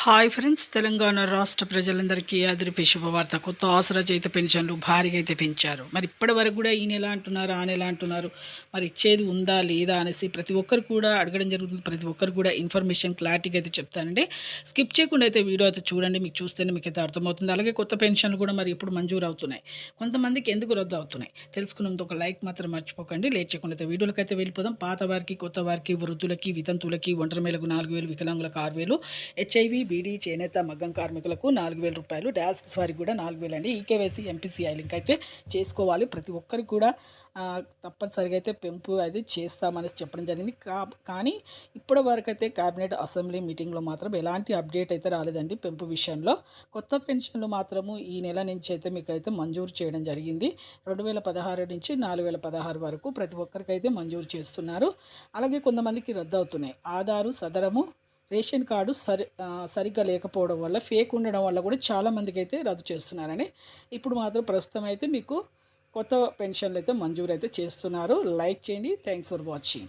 Hi friends Telangana రాష్ట్ర ప్రజలందరికీ అదిరిపి శుభవార్త. కొత్త ఆసరా చేత పెన్షన్లు భారీగా అయితే పెంచారు. మరి ఇప్పటి వరకు కూడా ఈ నెల అంటున్నారు ఆ నెల అంటున్నారు మరి ఇచ్చేది ఉందా లేదా అనేసి ప్రతి ఒక్కరు కూడా అడగడం జరుగుతుంది. ప్రతి ఒక్కరు కూడా ఇన్ఫర్మేషన్ క్లారిటీగా అయితే చెప్తానండి. స్కిప్ చేయకుండా అయితే వీడియో అయితే చూడండి. మీకు చూస్తేనే మీకు అయితే అర్థమవుతుంది. అలాగే కొత్త పెన్షన్లు కూడా మరి ఇప్పుడు మంజూరు అవుతున్నాయి కొంతమందికి ఎందుకు రద్దు అవుతున్నాయి తెలుసుకున్నందుకు ఒక లైక్ మాత్రం మర్చిపోకండి. లేట్ చేయకుండా అయితే వీడియోలకి అయితే వెళ్ళిపోదాం. పాత వారికి కొత్త వారికి వృద్ధులకి వితంతులకి ఒంటరి మేలకు నాలుగు వేలు వికలాంగులకు ఆరు వేలు హెచ్ఐవి బీడీ చేనేత మగ్గం కార్మికులకు నాలుగు వేల రూపాయలు డాస్క్స్ వారికి కూడా నాలుగు వేలు అండి. ఈకేవైసీ ఎంపీసీఐ లింక్ అయితే చేసుకోవాలి. ప్రతి ఒక్కరికి కూడా తప్పనిసరిగా అయితే పెంపు అయితే చేస్తామనేసి చెప్పడం జరిగింది. కా కానీ ఇప్పటి వరకు అయితే క్యాబినెట్ అసెంబ్లీ మీటింగ్లో మాత్రం ఎలాంటి అప్డేట్ అయితే రాలేదండి పెంపు విషయంలో. కొత్త పెన్షన్లు మాత్రము ఈ నెల నుంచి అయితే మీకు అయితే మంజూరు చేయడం జరిగింది. రెండు వేల పదహారు నుంచి నాలుగు వేల పదహారు వరకు ప్రతి ఒక్కరికైతే మంజూరు చేస్తున్నారు. అలాగే కొంతమందికి రద్దు అవుతున్నాయి. ఆధారు సదరము రేషన్ కార్డు సరి సరిగ్గా లేకపోవడం వల్ల ఫేక్ ఉండడం వల్ల కూడా చాలామందికి అయితే రద్దు చేస్తున్నారని. ఇప్పుడు మాత్రం ప్రస్తుతం అయితే మీకు కొత్త పెన్షన్లు అయితే మంజూరు అయితే చేస్తున్నారు. లైక్ చేయండి. Thanks for watching.